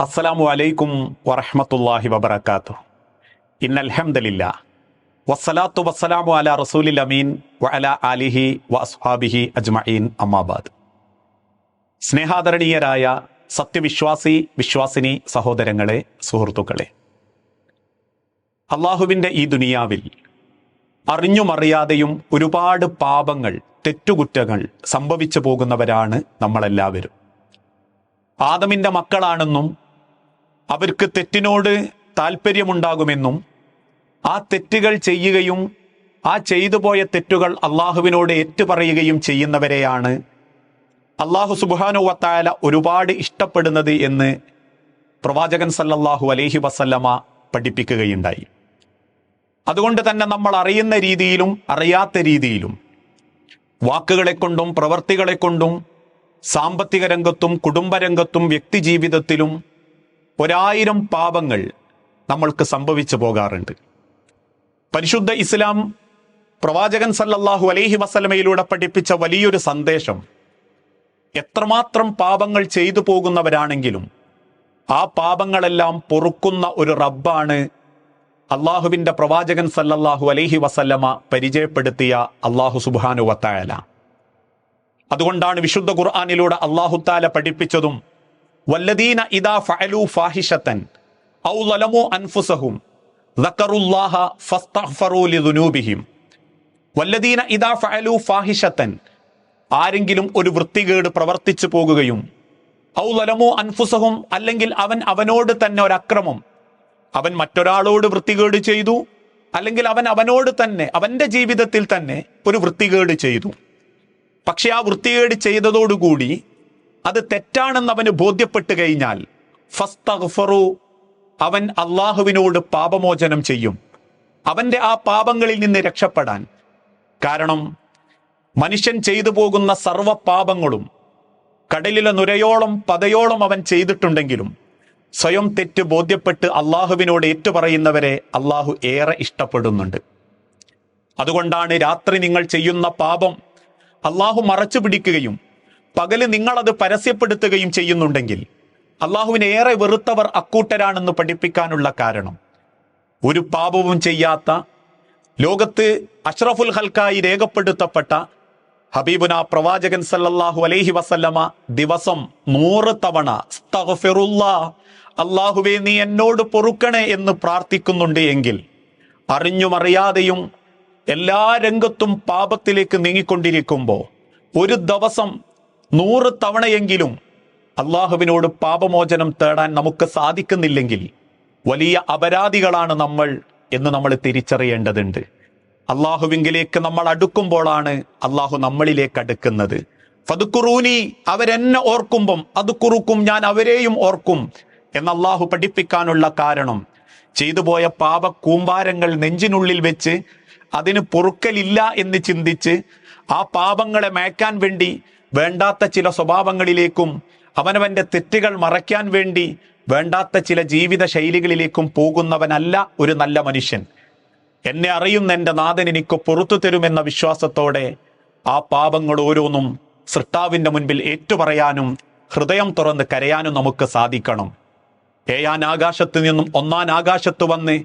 അസ്സലാമു അലൈക്കും വറഹ്മത്തുള്ളാഹി വബറകാതുഹു. ഇന്നൽഹംദലില്ല. വസ്സലാത്തു വസ്സലാമു അല റസൂലിൽ അമീൻ വ അലിഹി വ അസ്ഹാബിഹി അജ്മഈൻ അമ്മാബാദ് സ്നേഹാദരണീയരായ സത്യവിശ്വാസി വിശ്വാസിനി സഹോദരങ്ങളെ സുഹൃത്തുക്കളെ. അള്ളാഹുവിന്റെ ഈ ദുനിയാവിൽ അറിഞ്ഞുമറിയാതെയും ഒരുപാട് പാപങ്ങൾ തെറ്റുകുറ്റങ്ങൾ സംഭവിച്ചു പോകുന്നവരാണ് നമ്മളെല്ലാവരും. ആദമിന്റെ മക്കളാണെന്നും അവർക്ക് തെറ്റിനോട് താല്പര്യമുണ്ടാകുമെന്നും ആ തെറ്റുകൾ ചെയ്യുകയും ആ ചെയ്തു പോയ തെറ്റുകൾ അള്ളാഹുവിനോട് ഏറ്റുപറയുകയും ചെയ്യുന്നവരെയാണ്. അള്ളാഹു സുബാനുവത്തായാല ഒരുപാട് ഇഷ്ടപ്പെടുന്നത് എന്ന് പ്രവാചകൻ സല്ലല്ലാഹു അലൈഹി വസല്ലമ പഠിപ്പിക്കുകയുണ്ടായി. അതുകൊണ്ട് തന്നെ നമ്മൾ അറിയുന്ന രീതിയിലും അറിയാത്ത രീതിയിലും വാക്കുകളെ കൊണ്ടും പ്രവർത്തികളെ കൊണ്ടും സാമ്പത്തിക രംഗത്തും കുടുംബരംഗത്തും വ്യക്തിജീവിതത്തിലും ഒരായിരം പാപങ്ങൾ നമ്മൾക്ക് സംഭവിച്ചു പോകാറുണ്ട്. പരിശുദ്ധ ഇസ്ലാം പ്രവാചകൻ സല്ലല്ലാഹു അലൈഹി വസലമയിലൂടെ പഠിപ്പിച്ച വലിയൊരു സന്ദേശം എത്രമാത്രം പാപങ്ങൾ ചെയ്തു പോകുന്നവരാണെങ്കിലും ആ പാപങ്ങളെല്ലാം പൊറുക്കുന്ന ഒരു റബ്ബാണ് അള്ളാഹുവിന്റെ പ്രവാചകൻ സല്ലല്ലാഹു അലൈഹി വസല്ലമ പരിചയപ്പെടുത്തിയ അള്ളാഹു സുബാനു വത്തായാല അതുകൊണ്ടാണ് വിശുദ്ധ ഖുർആാനിലൂടെ അള്ളാഹുത്താല പഠിപ്പിച്ചതും വല്ലദീന ഇദാ ഫഅലു ഫാഹിഷത്തൻ ഔ ലലമു അൻഫുസഹും ذكرുല്ലാഹ ഫസ്തഗ്ഫറു ലിദുനൂബിഹിം. വല്ലദീന ഇദാ ഫഅലു ഫാഹിഷത്തൻ ആരെങ്കിലും ഒരു വൃത്തികേട് പ്രവർത്തിച്ചു പോകുകയും ഔ ലലമു അൻഫുസഹും അല്ലെങ്കിൽ അവൻ അവനോട് തന്നെ ഒരു അക്രമം അവൻ മറ്റൊരാളോട് വൃത്തികേട് ചെയ്തു അല്ലെങ്കിൽ അവൻ അവനോട് തന്നെ അവന്റെ ജീവിതത്തിൽ തന്നെ ഒരു വൃത്തികേട് ചെയ്തു. പക്ഷെ ആ വൃത്തികേട് ചെയ്തതോടുകൂടി അത് തെറ്റാണെന്ന് അവന് ബോധ്യപ്പെട്ട് കഴിഞ്ഞാൽ ഫസ്തഗ്ഫറു അവൻ അള്ളാഹുവിനോട് പാപമോചനം ചെയ്യും. അവന്റെ ആ പാപങ്ങളിൽ നിന്ന് രക്ഷപ്പെടാൻ. കാരണം മനുഷ്യൻ ചെയ്തു പോകുന്ന സർവ പാപങ്ങളും കടലിലെ നുരയോളം പതയോളം അവൻ ചെയ്തിട്ടുണ്ടെങ്കിലും സ്വയം തെറ്റ് ബോധ്യപ്പെട്ട് അള്ളാഹുവിനോട് ഏറ്റുപറയുന്നവരെ അള്ളാഹു ഏറെ ഇഷ്ടപ്പെടുന്നുണ്ട്. അതുകൊണ്ടാണ് രാത്രി നിങ്ങൾ ചെയ്യുന്ന പാപം അള്ളാഹു മറച്ചു പിടിക്കുകയും പകൽ നിങ്ങളത് പരസ്യപ്പെടുത്തുകയും ചെയ്യുന്നുണ്ടെങ്കിൽ അള്ളാഹുവിനെ ഏറെ വെറുത്തവർ അക്കൂട്ടരാണെന്ന് പഠിപ്പിക്കാനുള്ള കാരണം. ഒരു പാപവും ചെയ്യാത്ത ലോകത്ത് അഷ്റഫുൽ ഹൽക്കായി രേഖപ്പെടുത്തപ്പെട്ട ഹബീബുന പ്രവാചകൻ സല്ലല്ലാഹു അലൈഹി വസല്ലമ ദിവസം നൂറ് തവണ അള്ളാഹുവെ നീ എന്നോട് പൊറുക്കണേ എന്ന് പ്രാർത്ഥിക്കുന്നുണ്ട് എങ്കിൽ അറിഞ്ഞുമറിയാതെയും എല്ലാ രംഗത്തും പാപത്തിലേക്ക് നീങ്ങിക്കൊണ്ടിരിക്കുമ്പോൾ ഒരു ദിവസം നൂറ് തവണയെങ്കിലും അള്ളാഹുവിനോട് പാപമോചനം തേടാൻ നമുക്ക് സാധിക്കുന്നില്ലെങ്കിൽ വലിയ അപരാധികളാണ് നമ്മൾ എന്ന് നമ്മൾ തിരിച്ചറിയേണ്ടതുണ്ട്. അള്ളാഹുവിങ്കിലേക്ക് നമ്മൾ അടുക്കുമ്പോഴാണ് അള്ളാഹു നമ്മളിലേക്ക് അടുക്കുന്നത്. ഫതുക്കുറൂനി അവരെന്നെ ഓർക്കുമ്പം അത് കുറുക്കും ഞാൻ അവരെയും ഓർക്കും എന്ന് അള്ളാഹു പഠിപ്പിക്കാനുള്ള കാരണം ചെയ്തുപോയ പാപ കൂമ്പാരങ്ങൾ നെഞ്ചിനുള്ളിൽ വെച്ച് അതിന് പൊറുക്കലില്ല എന്ന് ചിന്തിച്ച് ആ പാപങ്ങളെ മേക്കാൻ വേണ്ടി വേണ്ടാത്ത ചില സ്വഭാവങ്ങളിലേക്കും അവനവന്റെ തെറ്റുകൾ മറയ്ക്കാൻ വേണ്ടി വേണ്ടാത്ത ചില ജീവിത ശൈലികളിലേക്കും പോകുന്നവനല്ല ഒരു നല്ല മനുഷ്യൻ. എന്നെ അറിയുന്ന എന്റെ നാഥൻ എനിക്ക് പുറത്തു തരുമെന്ന വിശ്വാസത്തോടെ ആ പാപങ്ങൾ ഓരോന്നും സൃഷ്ടാവിന്റെ മുൻപിൽ ഏറ്റുപറയാനും ഹൃദയം തുറന്ന് കരയാനും നമുക്ക് സാധിക്കണം. ഏയാൻ ആകാശത്ത് നിന്നും ഒന്നാൻ ആകാശത്ത് വന്ന്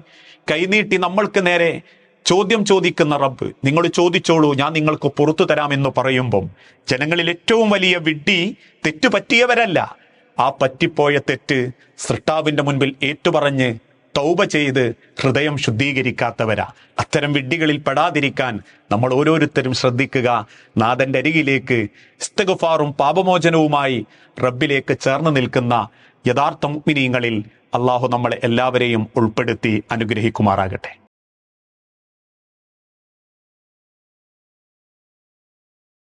കൈനീട്ടി നമ്മൾക്ക് നേരെ ചോദ്യം ചോദിക്കുന്ന റബ്ബ് നിങ്ങൾ ചോദിച്ചോളൂ ഞാൻ നിങ്ങൾക്ക് പുറത്തു തരാമെന്ന് പറയുമ്പം ജനങ്ങളിൽ ഏറ്റവും വലിയ വിഡ്ഢി തെറ്റുപറ്റിയവരല്ല. ആ പറ്റിപ്പോയ തെറ്റ് സൃഷ്ടാവിന്റെ മുൻപിൽ ഏറ്റുപറഞ്ഞ് തൗബ ചെയ്ത് ഹൃദയം ശുദ്ധീകരിക്കാത്തവരാ. അത്തരം വിഡ്ഢികളിൽ പെടാതിരിക്കാൻ നമ്മൾ ഓരോരുത്തരും ശ്രദ്ധിക്കുക. നാഥന്റെ അരികിലേക്ക് ഇസ്തഗുഫാറും പാപമോചനവുമായി റബ്ബിലേക്ക് ചേർന്ന് നിൽക്കുന്ന യഥാർത്ഥ മുക്മിനീങ്ങളിൽ അള്ളാഹു നമ്മളെ എല്ലാവരെയും ഉൾപ്പെടുത്തി അനുഗ്രഹിക്കുമാറാകട്ടെ.